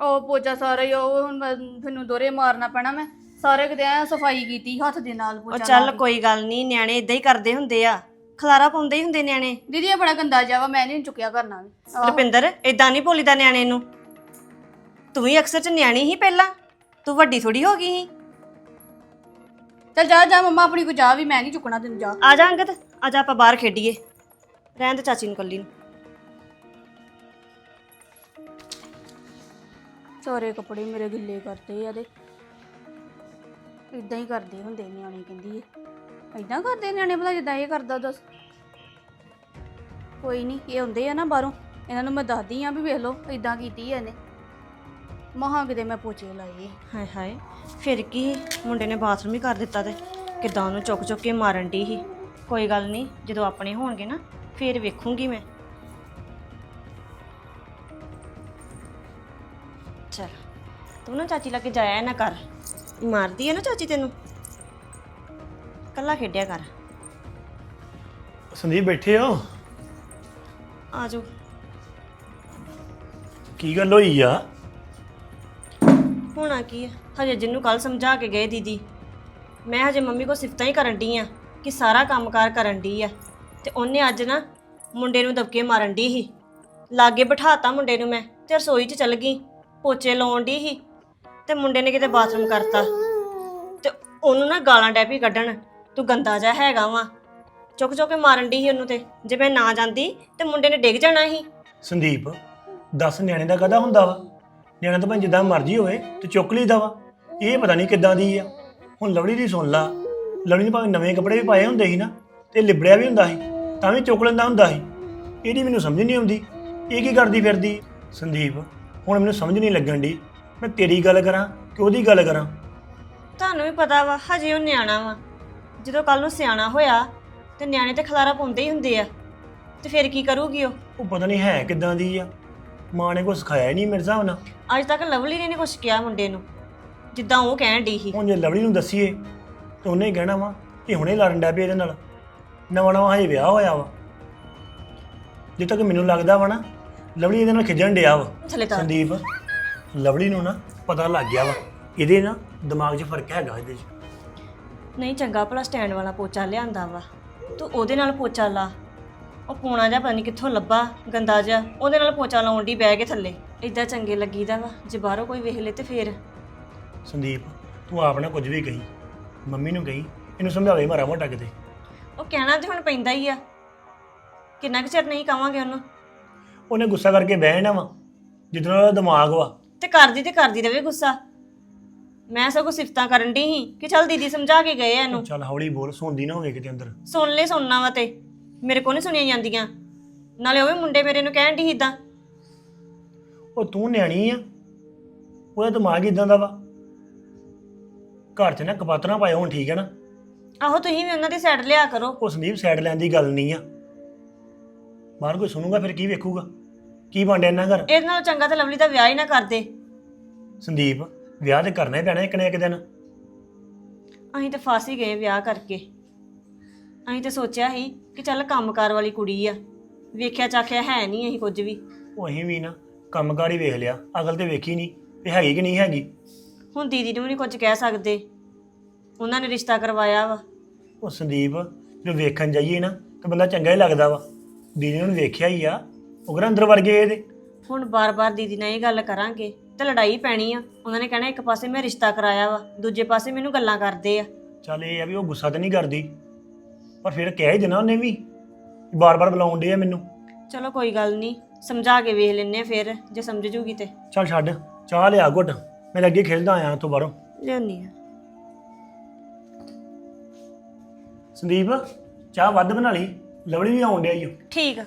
ਉਹ ਪੋਚਾ ਸਾਰਾ ਹੀ ਉਹ ਹੁਣ ਮੈਨੂੰ ਦੋਰੇ ਮਾਰਨਾ ਪੈਣਾ ਮੈਂ। ਸਾਰੇ ਕਿਤੇ ਐ ਸਫ਼ਾਈ ਕੀਤੀ ਹੱਥ ਦੇ ਨਾਲ ਉਹ ਪੋਚਾ ਚੱਲ ਲਾ ਕੇ। ਕੋਈ ਗੱਲ ਨਹੀਂ ਨਿਆਣੇ ਇਦਾਂ ਹੀ ਕਰਦੇ ਹੁੰਦੇ ਆ। ਖਲਾਰਾ ਪਾਉਂਦੇ ਹੀ ਹੁੰਦੇ ਨਿਆਣੇ। ਦੀਦੀ ਇਹ ਬੜਾ ਗੰਦਾ ਜਿਹਾ ਵਾ ਮੈਂ ਨਹੀਂ ਚੁੱਕਿਆ ਕਰਨਾ ਵੀ ਆਹੋ। ਰੁਪਿੰਦਰ ਇਦਾਂ ਨਹੀਂ ਬੋਲੀਦਾ ਨਿਆਣੇ ਨੂੰ। ਤੂੰ ਵੀ ਅਕਸਰ ਚ ਨਿਆਣੀ ਹੀ ਪਹਿਲਾਂ। ਤੂੰ ਵੱਡੀ ਥੋੜੀ ਹੋ ਗਈ ਸੀ। ਚੱਲ ਜਾ ਜਾ ਮੰਮਾ ਆਪਣੀ ਕੋ ਜਾ ਵੀ ਮੈਂ ਨਹੀਂ ਚੁੱਕਣਾ ਤੈਨੂੰ ਜਾ। ਆ ਜਾ ਅੰਗਦ ਆ ਜਾ ਆਪਾਂ ਬਾਹਰ ਖੇਡੀਏ। ਰਹਿਣ ਦੇ ਚਾਚੀ ਨੂੰ ਕੱਲੀ ਨੂੰ। ਸਾਰੇ ਕੱਪੜੇ ਮੇਰੇ ਗਿੱਲੇ ਕਰਤੇ ਆ ਤੇ। ਇਦਾਂ ਹੀ ਕਰਦੇ ਹੁੰਦੇ ਨਿਆਣੇ ਕਹਿੰਦੀ ਏ। ਇਦਾਂ ਕਰਦੇ ਨਿਆਣੇ ਭਲਾ, ਜਿੱਦਾਂ ਇਹ ਕਰਦਾ ਦੱਸ ਕੋਈ ਨਹੀਂ, ਇਹ ਹੁੰਦੇ ਆ ਨਾ ਬਾਹਰੋਂ। ਇਹਨਾਂ ਨੂੰ ਮੈਂ ਦੱਸਦੀ ਆ ਵੀ ਵੇਖ ਲਓ ਇਦਾਂ ਕੀਤੀ ਆ ਇਹਨੇ। ਮਹਾਂ ਕਿਤੇ ਮੈਂ ਪੋਚੇ ਲਾਏ ਹਾਏ ਹਾਏ, ਫਿਰ ਕੀ ਮੁੰਡੇ ਨੇ ਬਾਥਰੂਮ ਹੀ ਕਰ ਦਿੱਤਾ ਤੇ ਕਿਦਾਂ ਉਹਨੂੰ ਚੁੱਕ ਚੁੱਕ ਕੇ ਮਾਰਨ ਦੀ ਸੀ। ਕੋਈ ਗੱਲ ਨਹੀਂ, ਜਦੋਂ ਆਪਣੇ ਹੋਣਗੇ ਨਾ, ਫਿਰ ਵੇਖੂੰਗੀ ਮੈਂ। ਚਲ, ਤੂੰ ਨਾ ਚਾਚੀ ਲੱਗੇ ਜਾਇਆ ਨਾ ਕਰ। ਮਾਰਦੀ ਹੈ ਨਾ ਚਾਚੀ ਤੈਨੂੰ? ਕੱਲਾ ਖੇਡਿਆ ਕਰ। ਸੰਦੀਪ ਬੈਠੇ ਹੋ? ਆ ਜਾਓ। ਕੀ ਗੱਲ ਹੋਈ ਆ? ਹੋਣਾ ਕੀ ਹੈ ਹਜੇ ਜਿੰਨੂੰ ਕੱਲ ਸਮਝਾ ਕੇ ਗਏ ਦੀਦੀ। ਮੈਂ ਹਜੇ ਮੰਮੀ ਕੋ ਸਿਫਤਾਂ ਹੀ ਕਰਨ ਡਈ ਆ ਕਿ ਸਾਰਾ ਕੰਮਕਾਰ ਕਰਨ ਡਈ ਆ। ਤੇ ਉਹਨੇ ਅੱਜ ਨਾ ਮੁੰਡੇ ਨੂੰ ਦਬਕੇ ਮਾਰਨ ਡਈ ਸੀ। ਲਾਗੇ ਬਿਠਾਤਾ ਮੁੰਡੇ ਨੂੰ ਮੈਂ ਤੇ ਰਸੋਈ 'ਚ ਚਲ ਗਈ। ਪੋਚੇ ਲਾਉਣ ਡਈ ਸੀ। ਤੇ ਮੁੰਡੇ ਨੇ ਕਿਤੇ ਬਾਥਰੂਮ ਕਰਤਾ। ਤੇ ਉਹਨੂੰ ਨਾ ਗਾਲਾਂ ਡੈਪੀ ਕੱਢਣ, ਤੂੰ ਗੰਦਾ ਜਿਹਾ ਹੈਗਾ ਵਾ। ਚੁੱਕ ਚੁੱਕ ਕੇ ਮਾਰਨ ਡਈ ਸੀ ਉਹਨੂੰ ਤੇ। ਜੇ ਮੈਂ ਨਾ ਜਾਂਦੀ, ਤੇ ਮੁੰਡੇ ਨੇ ਡਿੱਗ ਜਾਣਾ ਸੀ। ਸੰਦੀਪ, ਦੱਸ ਨਿਆਣੇ ਦਾ ਕਦਾ ਹੁੰਦਾ ਵਾ? ਨਿਆਣਾ ਤਾਂ ਭਾਵੇਂ ਜਿੱਦਾਂ ਮਰਜ਼ੀ ਹੋਵੇ, ਤੇ ਚੁੱਕ ਲਈਦਾ ਵਾ। ਇਹ ਪਤਾ ਨਹੀਂ ਕਿੱਦਾਂ ਦੀ ਆ। ਹੁਣ ਲਵਲੀ ਦੀ ਸੁਣ ਲਾ। ਲਵਲੀ ਨੇ ਭਾਵੇਂ ਨਵੇਂ ਕੱਪੜੇ ਵੀ ਪਾਏ ਹੁੰਦੇ ਸੀ ਨਾ, ਤੇ ਲਿਬੜਿਆ ਵੀ ਹੁੰਦਾ ਸੀ, ਤਾਂ ਵੀ ਚੁੱਕ ਲੈਂਦਾ ਹੁੰਦਾ ਸੀ। ਇਹਦੀ ਮੈਨੂੰ ਸਮਝ ਨਹੀਂ ਆਉਂਦੀ। ਇਹ ਕੀ ਕਰਦੀ ਫਿਰਦੀ? ਸੰਦੀਪ, ਹੁਣ ਮੈਨੂੰ ਸਮਝ ਨਹੀਂ ਲੱਗਣ ਦੀ ਮੈਂ ਤੇਰੀ ਗੱਲ ਕਰਾਂ ਕਿ ਉਹਦੀ ਗੱਲ ਕਰਾਂ? ਤੁਹਾਨੂੰ ਵੀ ਪਤਾ ਵਾ ਹਜੇ ਉਹ ਨਿਆਣਾ ਵਾ। ਜਦੋਂ ਕੱਲ ਨੂੰ ਸਿਆਣਾ ਹੋਇਆ ਤੇ ਨਿਆਣੇ ਤੇ ਖਲਾਰਾ ਪਾਉਂਦੇ ਹੀ ਹੁੰਦੇ ਆ। ਤੇ ਫਿਰ ਕੀ ਕਰੂਗੀ ਉਹ? ਉਹ ਪਤਾ ਨਹੀਂ ਹੈ ਕਿੱਦਾਂ ਦੀ ਆ। ਮਾਂ ਨੇ ਕੁਛ ਸਿਖਾਇਆ ਹੀ ਨਹੀਂ ਮੇਰੇ ਹਿਸਾਬ ਨਾਲ। ਅੱਜ ਤੱਕ ਲਵਲੀ ਨੇ ਨਹੀਂ ਕੁਛ ਕਿਹਾ ਮੁੰਡੇ ਨੂੰ। ਜਿੱਦਾਂ ਉਹ ਕਹਿਣ ਡਈ ਸੀ। ਹੁਣ ਜੇ ਲਵਲੀ ਨੂੰ ਦੱਸੀਏ ਤੇ ਉਹਨੇ ਹੀ ਕਹਿਣਾ ਵਾ ਕਿ ਹੁਣੇ ਲੜਨ ਡਿਆ ਪਿਆ ਇਹਦੇ ਨਾਲ। ਨਵਾਂ ਨਵਾਂ ਹਜੇ ਵਿਆਹ ਹੋਇਆ ਵਾ। ਜੇ ਤੱਕ ਮੈਨੂੰ ਲੱਗਦਾ ਵਾ ਨਾ ਲਵਲੀ ਇਹਦੇ ਨਾਲ ਖਿਜਣ ਡਿਆ ਵਾ। ਥੱਲੇ ਸੰਦੀਪ। ਲਵਲੀ ਨੂੰ ਨਾ ਪਤਾ ਲੱਗ ਗਿਆ ਵਾ। ਇਹਦੇ ਨਾ ਦਿਮਾਗ 'ਚ ਫ਼ਰਕ ਹੈਗਾ ਇਹਦੇ 'ਚ। ਨਹੀਂ ਚੰਗਾ ਭਲਾ ਸਟੈਂਡ ਵਾਲਾ ਪੋਚਾ ਲਿਆਂਦਾ ਵਾ। ਤੂੰ ਉਹਦੇ ਨਾਲ ਪੋਚਾ ਲਾ। ਉਹ ਪੂਣਾ ਜਿਹਾ ਪਤਾ ਨਹੀਂ ਕਿੱਥੋਂ ਲੱਭਾ ਗੰਦਾ ਜਿਹਾ। ਉਹਦੇ ਨਾਲ ਪੋਚਾ ਲਾਉਣ ਦੀ ਬਹਿ ਕੇ ਥੱਲੇ। ਇਦਾਂ ਚੰਗੇ ਲੱਗੀਦਾ ਵਾ। ਜੇ ਬਾਹਰੋਂ ਕੋਈ ਵੇਖ ਲੇ ਤੇ ਫੇਰ। ਸੰਦੀਪ ਤੂੰ ਆਪ ਨਾ ਕੁਝ ਵੀ ਕਹੀ। ਮੰਮੀ ਨੂੰ ਕਹੀ। ਇਹਨੂੰ ਸਮਝਾਵੇ ਮਾਰਾ ਮੋਟਾ ਕਿਤੇ। ਉਹ ਕਹਿਣਾ ਤੇ ਹੁਣ ਪੈਂਦਾ ਹੀ ਆ। ਕਿੰਨਾ ਕੁ ਚਿਰ ਨਹੀਂ ਕਵਾਂਗੇ ਉਹਨੂੰ? ਉਹਨੇ ਗੁੱਸਾ ਕਰਕੇ ਬਹਿ ਜਾਣਾ ਵਾ। ਜਿੱਦਾਂ ਉਹਦਾ ਦਿਮਾਗ ਵਾ। ਤੇ ਕਰਦੀ ਤੇ ਕਰਦੀ ਰਵੇ ਗੁੱਸਾ। ਮੈਂ ਸਗੋਂ ਸਿਫਤਾਂ ਕਰਨ ਦੀ ਸੀ ਕਿ ਚੱਲ ਦੀਦੀ ਸਮਝਾ ਕੇ ਗਏ ਆ ਇਹਨੂੰ। ਚੱਲ ਹੌਲੀ ਬੋਲ ਸੁਣਦੀ ਨਾ ਹੋਵੇ ਕਿਤੇ ਅੰਦਰ। ਸੁਣ ਲੈ ਸੁਣਨਾ ਵਾ ਤੇ। ਮੇਰੇ ਕੋਲ ਨਹੀਂ ਸੁਣੀਆਂ ਜਾਂਦੀਆਂ। ਨਾਲੇ ਉਹ ਵੀ ਮੁੰਡੇ ਮੇਰੇ ਨੂੰ ਕਹਿਣ ਦੀ ਇਦਾਂ ਉਹ ਤੂੰ ਨਿਆਣੀ ਆ। ਉਹਦਾ ਦਿਮਾਗ ਇਦਾਂ ਦਾ ਵਾ। ਘਰ 'ਚ ਨਾ ਕਪਾਤਰਾ ਪਾਏ ਹੁਣ ਠੀਕ ਹੈ ਨਾ। ਆਹੋ ਤੁਸੀਂ ਵੀ ਉਹਨਾਂ ਦੀ ਸਾਈਡ ਲਿਆ ਕਰੋ। ਉਹ ਸੰਦੀਪ ਸਾਈਡ ਲੈਣ ਦੀ ਗੱਲ ਨਹੀਂ ਆ। ਬਾਹਰ ਕੋਈ ਸੁਣੂਗਾ ਫਿਰ ਕੀ ਵੇਖੂਗਾ? ਕੀ ਬਣਿਆ ਇਹਨਾਂ ਘਰ? ਇਹਦੇ ਨਾਲੋਂ ਚੰਗਾ ਤੇ ਲਵਲੀ ਦਾ ਵਿਆਹ ਹੀ ਨਾ ਕਰਦੇ ਸੰਦੀਪ ਵਿਆਹ ਤੇ ਕਰਨਾ ਹੀ ਪੈਣਾ ਇੱਕ ਨਾ ਇੱਕ ਦਿਨ। ਅਸੀਂ ਤੇ ਫਸ ਹੀ ਗਏ ਵਿਆਹ ਕਰਕੇ। ਅਸੀਂ ਤੇ ਸੋਚਿਆ ਸੀ ਕਿ ਚੱਲ ਕੰਮਕਾਰ ਵਾਲੀ ਕੁੜੀ ਆ। ਵੇਖਿਆ ਚਾਖਿਆ ਹੈ ਨਹੀਂ ਅਸੀਂ ਕੁਝ ਵੀ। ਉਹ ਅਸੀਂ ਵੀ ਨਾ ਕੰਮਕਾਰ ਹੀ ਵੇਖ ਲਿਆ ਅਗਲ ਤੇ ਵੇਖੀ ਨਹੀਂ ਵੀ ਹੈਗੀ ਕਿ ਨਹੀਂ ਹੈਗੀ। ਹੁਣ ਦੀਦੀ ਨੂੰ ਵੀ ਨਹੀਂ ਕੁਝ ਕਹਿ ਸਕਦੇ। ਉਹਨਾਂ ਨੇ ਰਿਸ਼ਤਾ ਕਰਵਾਇਆ ਵਾ। ਉਹ ਸੰਦੀਪ ਜੋ ਵੇਖਣ ਜਾਈਏ ਨਾ ਤਾਂ ਬੰਦਾ ਚੰਗਾ ਹੀ ਲੱਗਦਾ ਵਾ। ਦੀਦੀ ਨੂੰ ਵੇਖਿਆ ਹੀ ਆ। ਉਹ ਕਿਹੜਾ ਅੰਦਰ ਵੜ ਗਏ ਇਹਦੇ। ਹੁਣ ਬਾਰ-ਬਾਰ ਦੀਦੀ ਨਾਲ ਇਹ ਗੱਲ ਕਰਾਂਗੇ ਤੇ ਲੜਾਈ ਪੈਣੀ ਆ। ਉਹਨਾਂ ਨੇ ਕਹਿਣਾ ਇੱਕ ਪਾਸੇ ਮੈਂ ਰਿਸ਼ਤਾ ਕਰਾਇਆ ਵਾ ਦੂਜੇ ਪਾਸੇ ਮੈਨੂੰ ਗੱਲਾਂ ਕਰਦੇ ਆ। ਚੱਲ ਇਹ ਆ ਵੀ ਉਹ ਗੁੱਸਾ ਤਾਂ ਨਹੀਂ ਕਰਦੀ ਪਰ ਫਿਰ ਕਹਿ ਹੀ ਦੇਣਾ ਉਹਨੇ ਵੀ ਬਾਰ-ਬਾਰ ਬੁਲਾਉਣ ਦੇ ਆ ਮੈਨੂੰ। ਚਲੋ ਕੋਈ ਗੱਲ ਨਹੀਂ ਸਮਝਾ ਕੇ ਵੇਖ ਲੈਨੇ ਆ ਫਿਰ ਜੇ ਸਮਝ ਜੂਗੀ ਤੇ। ਚੱਲ ਛੱਡ ਚਾਹ ਲਿਆ ਘੁੱਟ ਮੈਂ ਤਾਂ ਅੱਗੇ ਖੇਡਦਾ ਆਇਆ ਤੋਂ ਬਾਹਰੋਂ। ਲਿਆਉਣੀ ਆ। ਸੰਦੀਪ ਚਾਹ ਵੱਧ ਬਣਾ ਲਈ ਲਵਲੀ ਵੀ ਆਉਣ ਡਿਆ ਈ ਓ। ਠੀਕ ਆ।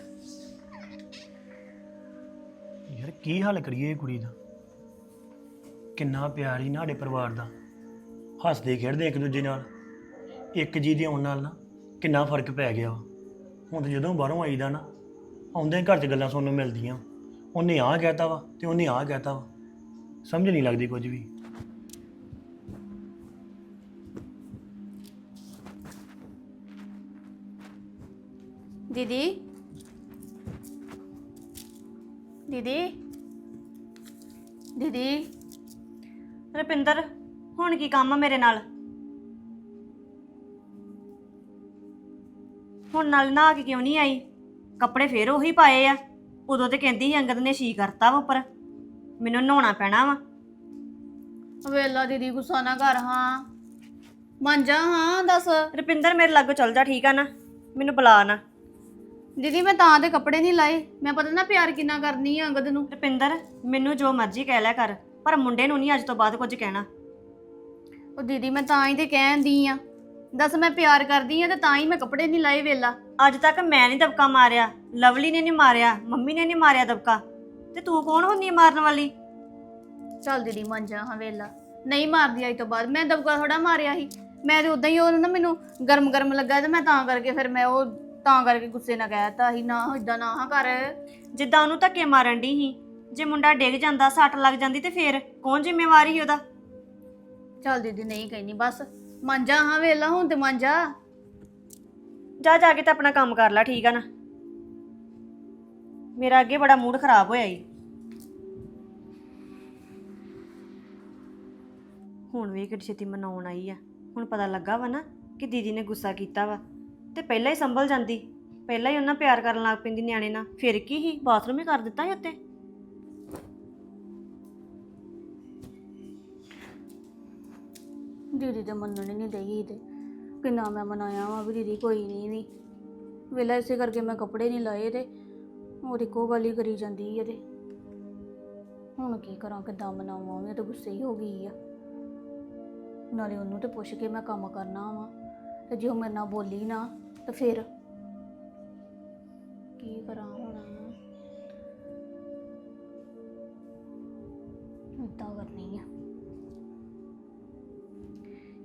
ਕੀ ਹਾਲ ਕਰੀਏ ਇਹ ਕੁੜੀ ਦਾ? ਕਿੰਨਾ ਪਿਆਰ ਹੀ ਨਾ ਸਾਡੇ ਪਰਿਵਾਰ ਦਾ। ਹੱਸਦੇ ਖੇਡਦੇ ਇੱਕ ਦੂਜੇ ਨਾਲ। ਇੱਕ ਜੀ ਦੇ ਆਉਣ ਨਾਲ ਨਾ ਕਿੰਨਾ ਫ਼ਰਕ ਪੈ ਗਿਆ ਵਾ। ਹੁਣ ਤੇ ਜਦੋਂ ਬਾਹਰੋਂ ਆਈਦਾ ਨਾ ਆਉਂਦੇ ਘਰ 'ਚ ਗੱਲਾਂ ਸੁਣਨ ਨੂੰ ਮਿਲਦੀਆਂ। ਉਹਨੇ ਆਹ ਕਹਿਤਾ ਵਾ ਤੇ ਉਹਨੇ ਆਹ ਕਹਿਤਾ ਵਾ। ਸਮਝ ਨਹੀਂ ਲੱਗਦੀ ਕੁਝ ਵੀ। ਦੀਦੀ। ਦੀਦੀ। ਦੀਦੀ। ਰੁਪਿੰਦਰ ਹੁਣ ਕੀ ਕੰਮ ਆ ਮੇਰੇ ਨਾਲ? ਹੁਣ ਨਾਲ ਨਹਾ ਕੇ ਕਿਉਂ ਨਹੀਂ ਆਈ? ਕੱਪੜੇ ਫੇਰ ਉਹੀ ਪਾਏ ਆ। ਉਦੋਂ ਤੇ ਕਹਿੰਦੀ ਸੀ ਅੰਗਦ ਨੇ ਛੀ ਕਰਤਾ ਵਾ ਉੱਪਰ। ਮੈਨੂੰ ਨਹਾਉਣਾ ਪੈਣਾ ਵਾ। ਵੇਲਾ ਦੀਦੀ ਗੁੱਸਾ ਨਾ ਕਰ ਹਾਂ। ਮੰਨ ਜਾ ਹਾਂ ਦੱਸ। ਰੁਪਿੰਦਰ ਮੇਰੇ ਲਾਗੋਂ ਚੱਲ ਜਾ ਠੀਕ ਆ ਨਾ? ਮੈਨੂੰ ਬੁਲਾ ਨਾ। ਦੀਦੀ ਮੈਂ ਤਾਂ ਦੇ ਕੱਪੜੇ ਨਹੀਂ ਲਾਏ। ਮੈਂ ਪਤਾ ਨਾ ਪਿਆਰ ਕਿੰਨਾ ਕਰਨੀ ਆ ਅੰਗਦ ਨੂੰ। ਰੁਪਿੰਦਰ ਮੈਨੂੰ ਜੋ ਮਰਜ਼ੀ ਕਹਿ ਲਿਆ ਕਰ ਪਰ ਮੁੰਡੇ ਨੂੰ ਨਹੀਂ ਅੱਜ ਤੋਂ ਬਾਅਦ ਕੁਝ ਕਹਿਣਾ। ਉਹ ਦੀਦੀ ਮੈਂ ਤਾਂ ਹੀ ਤੇ ਕਹਿੰਦੀ ਆ। ਦੱਸ ਮੈਂ ਪਿਆਰ ਕਰਦੀ ਆ ਤੇ ਤਾਂ ਹੀ ਮੈਂ ਕੱਪੜੇ ਨਹੀਂ ਲਾਏ ਵੇਲਾ। ਅੱਜ ਤੱਕ ਮੈਂ ਨਹੀਂ ਦਬਕਾ ਮਾਰਿਆ ਲਵਲੀ ਨੇ ਨਹੀਂ ਮਾਰਿਆ ਮੰਮੀ ਨੇ ਨਹੀਂ ਮਾਰਿਆ ਦਬਕਾ। ਤੇ ਤੂੰ ਕੌਣ ਹੁੰਦੀ ਹੈ ਮਾਰਨ ਵਾਲੀ? ਚੱਲ ਦੀਦੀ ਮੰਨ ਜਾ ਹਾਂ ਵੇਲਾ। ਨਹੀਂ ਮਾਰਦੀ ਅੱਜ ਤੋਂ ਬਾਅਦ ਮੈਂ ਦਬਕਾ ਥੋੜਾ ਮਾਰਿਆ ਸੀ। ਮੈਂ ਤੇ ਉਦਾਂ ਹੀ ਉਹ ਨਾ ਮੈਨੂੰ ਗਰਮ ਗਰਮ ਲੱਗਾ ਤੇ ਮੈਂ ਤਾਂ ਕਰਕੇ ਫਿਰ ਮੈਂ ਉਹ ਤਾਂ ਕਰਕੇ ਗੁੱਸੇ ਨਾਲ ਕਹਿਤਾ ਸੀ, ਨਾ ਇਦਾਂ ਨਾ ਹਾਂ ਕਰ। ਜਿੱਦਾਂ ਉਹਨੂੰ ਧੱਕੇ ਮਾਰਨ ਦੀ ਸੀ, ਜੇ ਮੁੰਡਾ ਡਿੱਗ ਜਾਂਦਾ, ਸੱਟ ਲੱਗ ਜਾਂਦੀ ਤੇ ਫੇਰ ਕੌਣ ਜ਼ਿੰਮੇਵਾਰੀ ਸੀ ਉਹਦਾ? ਚੱਲ ਦੀਦੀ, ਨਹੀਂ ਕਹਿਨੀ ਬਸ ਮੰਨ ਜਾ, ਹਾਂ ਵੇਲਾ ਹੁਣ ਤੇ ਮੰਨ ਜਾ। ਜਾ ਕੇ ਤੇ ਆਪਣਾ ਕੰਮ ਕਰ ਲੈ, ਠੀਕ ਆ ਨਾ? ਮੇਰਾ ਅੱਗੇ ਬੜਾ ਮੂਡ ਖਰਾਬ ਹੋਇਆ ਈ। ਹੁਣ ਵੀ ਕਿਹੜੀ ਛੇਤੀ ਮਨਾਉਣ ਆਈ ਆ। ਹੁਣ ਪਤਾ ਲੱਗਾ ਵਾ ਨਾ ਕਿ ਦੀਦੀ ਨੇ ਗੁੱਸਾ ਕੀਤਾ ਵਾ। ਤੇ ਪਹਿਲਾਂ ਹੀ ਸੰਭਲ ਜਾਂਦੀ। ਪਹਿਲਾਂ ਹੀ ਉਹਨਾਂ ਪਿਆਰ ਕਰਨ ਲੱਗ ਪੈਂਦੀ ਨਿਆਣੇ ਨਾਲ। ਫਿਰ ਕੀ ਹੀ ਬਾਥਰੂਮ ਹੀ ਕਰ ਦਿੱਤਾ ਸੀ ਉੱਤੇ। ਦੀਦੀ ਤੇ ਮੰਨਣ ਹੀ ਨਹੀਂ ਦੇਈ ਤੇ। ਕਿੰਨਾ ਮੈਂ ਮਨਾਇਆ ਵਾ ਵੀ ਦੀਦੀ, ਕੋਈ ਨਹੀਂ ਵੀ ਵੇਲਾ ਇਸੇ ਕਰਕੇ ਮੈਂ ਕੱਪੜੇ ਨਹੀਂ ਲਾਏ ਤੇ ਹੋਰ ਇੱਕੋ ਗੱਲ ਹੀ ਕਰੀ ਜਾਂਦੀ ਹੈ ਤੇ। ਹੁਣ ਕੀ ਕਰਾਂ, ਕਿੱਦਾਂ ਮਨਾਵਾਂ? ਮੈਂ ਤਾਂ ਗੁੱਸੇ ਹੀ ਹੋ ਗਈ ਆ। ਨਾਲੇ ਉਹਨੂੰ ਤੇ ਪੁੱਛ ਕੇ ਮੈਂ ਕੰਮ ਕਰਨਾ ਵਾ। ਤੇ ਜੇ ਉਹ ਮੇਰੇ ਨਾਲ ਬੋਲੀ ਨਾ, ਤਾਂ ਫਿਰ ਕੀ ਕਰਾਂ ਹੁਣ? ਏਦਾਂ ਕਰਨੀ ਆ।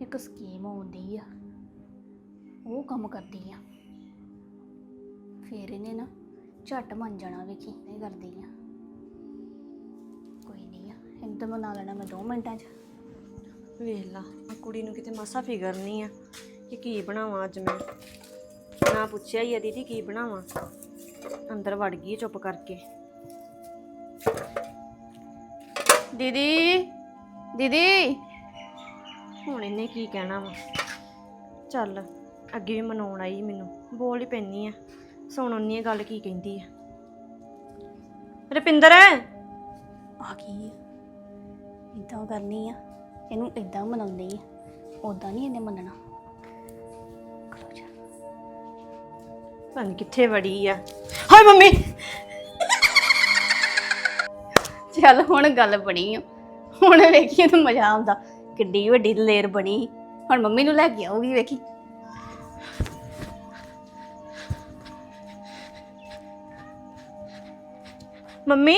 ਇੱਕ ਸਕੀਮ ਆਉਂਦੀ ਆ। ਉਹ ਕੰਮ ਕਰਦੀ ਆ। ਫੇਰ ਇਹਨੇ ਨਾ ਝੱਟ ਮੰਨ ਜਾਣਾ ਵੇਖੀ ਨਹੀਂ ਕਰਦੀ ਆ। ਕੋਈ ਨਹੀਂ ਆ, ਇਹਨੂੰ ਤਾਂ ਮਨਾ ਲੈਣਾ ਮੈਂ 2 ਮਿੰਟਾਂ 'ਚ। ਵੇਖ ਲਾ, ਆਹ ਕੁੜੀ ਨੂੰ ਕਿਤੇ ਮਾਸਾ ਫਿਕਰ ਨਹੀਂ ਆ। ਕਿ ਕੀ ਬਣਾਵਾਂ ਅੱਜ ਮੈਂ? ਨਾ ਪੁੱਛਿਆ ਹੀ ਆ ਦੀਦੀ ਕੀ ਬਣਾਵਾਂ? ਅੰਦਰ ਵੜ ਗਈ ਚੁੱਪ ਕਰਕੇ। ਦੀਦੀ ਦੀਦੀ। ਹੁਣ ਇਹਨੇ ਕੀ ਕਹਿਣਾ ਵਾ? ਚੱਲ, ਅੱਗੇ ਵੀ ਮਨਾਉਣ ਆਈ ਮੈਨੂੰ। ਬੋਲ ਹੀ ਪੈਣੀ ਆ। ਸੁਣ ਉਹਨੀ ਗੱਲ ਕੀ ਕਹਿੰਦੀ ਆ। ਰਪਿੰਦਰ! ਆ ਕੀ ਆ? ਇਦਾਂ ਕਰਨੀ ਆ। ਇਹਨੂੰ ਇਦਾਂ ਮਨਾਉਂਦੀ ਆ। ਉਦਾਂ ਨਹੀਂ ਇਹਨੇ ਮੰਨਣਾ। ਪਤਾ ਨੀ ਕਿੱਥੇ ਵੜੀ ਆ। ਹਾਏ ਮੰਮੀ! ਚੱਲ ਹੁਣ ਗੱਲ ਬਣੀ ਆ। ਹੁਣ ਵੇਖੀ ਤੂੰ ਮਜ਼ਾ ਆਉਂਦਾ। ਕਿੱਡੀ ਵੱਡੀ ਦਲੇਰ ਬਣੀ ਹੁਣ ਮੰਮੀ ਨੂੰ ਲੈ ਕੇ ਆਊਗੀ ਵੇਖੀ। ਮੰਮੀ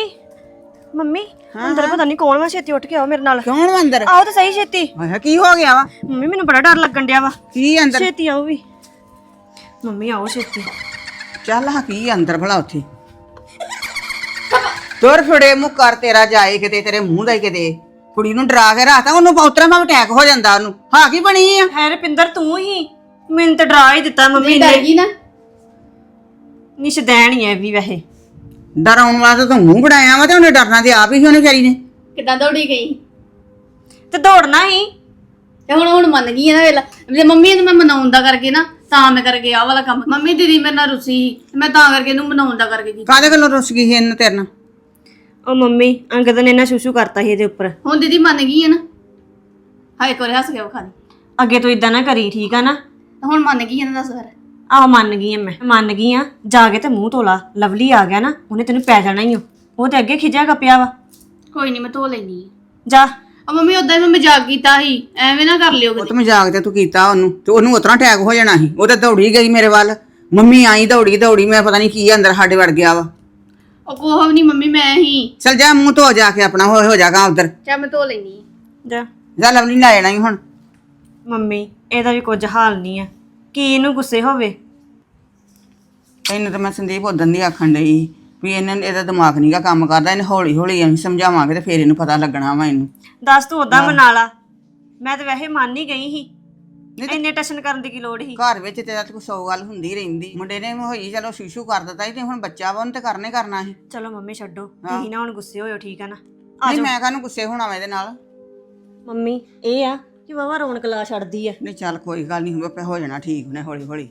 ਮੰਮੀ ਅੰਦਰ ਪਤਾ ਨਹੀਂ ਕੌਣ ਵਾ ਛੇਤੀ ਉੱਠ ਕੇ ਆਓ ਮੇਰੇ ਨਾਲ। ਕੌਣ ਵਾ ਅੰਦਰ? ਆਓ ਤਾਂ ਸਹੀ ਛੇਤੀ। ਹੋਇਆ ਕੀ ਹੋ ਗਿਆ ਵਾ? ਮੰਮੀ ਮੈਨੂੰ ਬੜਾ ਡਰ ਲੱਗਣ ਡਿਆ ਵਾ। ਕੀ ਅੰਦਰ? ਛੇਤੀ ਆਓ ਵੀ ਮੰਮੀ ਆਓ ਛੇਤੀ। ਚੱਲ ਹਾਂ ਕੀ ਅੰਦਰ ਭਲਾ ਉੱਥੇ? ਤੁਰ ਫੜੇ ਮੂੰਹ ਕਰ ਤੇਰਾ ਜਾਏ ਕਿਤੇ ਤੇਰੇ ਮੂੰਹ ਦਾ ਹੀ ਕਿਤੇ। ਕੁੜੀ ਨੂੰ ਡਰਾ ਕੇ ਰਾਤਾ ਉਹਨੂੰ ਉਤਰਾ ਮੈਂ ਅਟੈਕ ਹੋ ਜਾਂਦਾ ਉਹਨੂੰ। ਹਾਂ ਕੀ ਬਣੀ ਆ? ਹੈ ਰੁਪਿੰਦਰ ਤੂੰ ਹੀ। ਮੈਨੂੰ ਤਾਂ ਡਰਾ ਹੀ ਦਿੱਤਾ ਮੰਮੀ ਡਰ ਨੇ। ਗਈ ਨਾ। ਨਿਸ਼ਦੈਣ ਹੀ ਹੈ ਵੀ ਵੈਸੇ। ਡਰਾਉਣ ਵਾਸਤੇ ਤੂੰ ਮੂੰਹ ਬਣਾਇਆ ਵਾ ਤੇ ਉਹਨੇ ਡਰਨਾ ਤੇ ਆਪ ਹੀ ਸੀ ਉਹਨੇ ਵਿਚਾਰੀ ਨੇ। ਕਿੱਦਾਂ ਦੌੜੀ ਗਈ? ਤੇ ਦੌੜਨਾ ਹੀ। ਤੇ ਹੁਣ ਹੁਣ ਮੰਨ ਗਈ ਆ ਨਾ ਵੇਲਾ ਜੇ ਮੰਮੀ ਨੂੰ ਮੈਂ ਮਨਾਉਣ ਦਾ ਕਰਕੇ ਨਾ ਤਾਂ ਮੈਂ ਕਰਕੇ ਆਹ ਵਾਲਾ ਕੰਮ ਮੰਮੀ ਦੀਦੀ ਮੇਰੇ ਨਾਲ ਰੁੱਸੀ ਸੀ ਮੈਂ ਤਾਂ ਕਰਕੇ ਇਹਨੂੰ ਮਨਾਉਣ ਦਾ ਕਰਕੇ ਕੀਤਾ। ਕਾਹਦੇ ਗੱਲੋਂ ਰੁੱਸ ਗਈ ਸੀ ਇਹਨੂੰ ਤੇਰੇ ਨਾਲ? ਉਹ ਮੰਮੀ ਅੰਗਦ ਨੇ ਨਾ ਸ਼ੂਸ਼ੂ ਕਰਤਾ ਸੀ ਇਹਦੇ ਉੱਪਰ। ਹੁਣ ਦੀਦੀ ਮੰਨ ਗਈ ਆ ਨਾ? ਹਾਏ ਕੋਰੇ ਹੱਸ ਕੇ ਵਿਖਾ ਦੇ। ਅੱਗੇ ਤੋਂ ਇਦਾਂ ਨਾ ਕਰੀ ਠੀਕ ਆ ਨਾ? ਹੁਣ ਮੰਨ ਗਈ ਆ ਨਾ ਦੱਸ ਫਿਰ। ਆਹ ਮੰਨ ਗਈ ਆ ਮੈਂ ਮੰਨ ਗਈ ਆ। ਜਾ ਕੇ ਤੇ ਮੂੰਹ ਧੋਲਾ ਲਵਲੀ ਆ ਗਿਆ ਨਾ ਉਹਨੇ ਤੈਨੂੰ ਪੈ ਜਾਣਾ ਹੀ ਓ। ਉਹ ਤੇ ਅੱਗੇ ਖਿਜਿਆ ਕੱਪਿਆ ਵਾ। ਕੋਈ ਨਹੀਂ ਮੈਂ ਧੋ ਲੈਣੀ ਜਾ। ਆ ਮੰਮੀ ਉਦਾਂ ਹੀ ਮੈਂ ਮਜ਼ਾਕ ਕੀਤਾ ਸੀ। ਐਵੇਂ ਨਾ ਕਰ ਲਿਓ ਉਹ ਕਦੇ। ਤਾਂ ਮਜ਼ਾਕ ਤੇ ਤੂੰ ਕੀਤਾ ਉਹਨੂੰ। ਤੇ ਉਹਨੂੰ ਉਤਰਾ ਅਟੈਕ ਹੋ ਜਾਣਾ ਸੀ। ਉਹ ਤਾਂ ਦੌੜੀ ਗਈ ਮੇਰੇ ਵੱਲ। ਮੰਮੀ ਆਈ ਦੌੜੀ ਦੌੜੀ। ਮੈਂ ਪਤਾ ਨਹੀਂ ਕੀ ਅੰਦਰ ਸਾਡੇ ਵੜ ਗਿਆ ਵਾ। ਉਹ ਕੋਹ ਨਹੀਂ ਮੰਮੀ ਮੈਂ ਹੀ। ਚਲ ਜਾ ਮੂੰਹ ਧੋ ਜਾ ਕੇ ਆਪਣਾ ਹੋ ਹੋ ਜਾਗਾ ਉਧਰ। ਚਾ ਮੈਂ ਧੋ ਲੈਣੀ ਜਾ। ਜਾ ਲਵਲੀ ਲੈ ਜਾਣਾ ਹੀ ਹੁਣ। ਮੰਮੀ ਇਹਦਾ ਵੀ ਕੁਝ ਹਾਲ ਨਹੀਂ ਆ। ਕੀ ਇਹਨੂੰ ਗੁੱਸੇ ਹੋਵੇ? ਇਹਨੂੰ ਤਾਂ ਮੈਂ ਸੰਦੀਪ ਉਦੋਂ ਦੀ ਆਖਣ ਡਈ ਸੀ। ਵੀ ਇਹਨਾਂ ਇਹਦਾ ਦਿਮਾਗ ਨਹੀਂਗਾ ਕੰਮ ਕਰਦਾ ਇਹਨੂੰ ਹੌਲੀ ਹੌਲੀ ਅਸੀਂ ਸਮਝਾਵਾਂਗੇ ਤੇ ਫੇਰ ਇਹਨੂੰ ਪਤਾ ਲੱਗਣਾ ਵਾ ਇਹਨੂੰ। ਦੱਸ ਤੂੰ ਉਦਾਂ ਮਨਾ ਲਾ ਮੈਂ ਤਾਂ ਵੈਸੇ ਮੰਨ ਹੀ ਗਈ ਸੀ। ਇੰਨੇ ਟੈਸ਼ਨ ਕਰਨ ਦੀ ਕੀ ਲੋੜ ਸੀ? ਘਰ ਵਿੱਚ ਤੇ ਤਾਂ ਸੌ ਗੱਲ ਹੁੰਦੀ ਰਹਿੰਦੀ। ਮੁੰਡੇ ਨੇ ਹੋਈ ਚਲੋ ਸ਼ੀਸ਼ੂ ਕਰ ਦਿੱਤਾ ਸੀ ਤੇ ਹੁਣ ਬੱਚਾ ਵਾ ਉਹਨੇ ਤੇ ਕਰਨੇ ਕਰਨਾ ਸੀ। ਚਲੋ ਮੰਮੀ ਛੱਡੋ ਤੁਸੀਂ ਨਾ ਹੁਣ ਗੁੱਸੇ ਹੋਇਓ ਠੀਕ ਆ ਨਾ? ਨਹੀਂ ਮੈਂ ਕਾਹਨੂੰ ਗੁੱਸੇ ਹੋਣਾ ਵਾ ਇਹਦੇ ਨਾਲ? ਮੰਮੀ ਇਹ ਆ ਕਿ ਵਾਵਾ ਰੌਣਕ ਲਾ ਛੱਡਦੀ ਆ। ਨਹੀਂ ਚੱਲ ਕੋਈ ਗੱਲ ਨਹੀਂ ਹੋ ਜਾਣਾ ਠੀਕ ਨੇ ਹੌਲੀ ਹੌਲੀ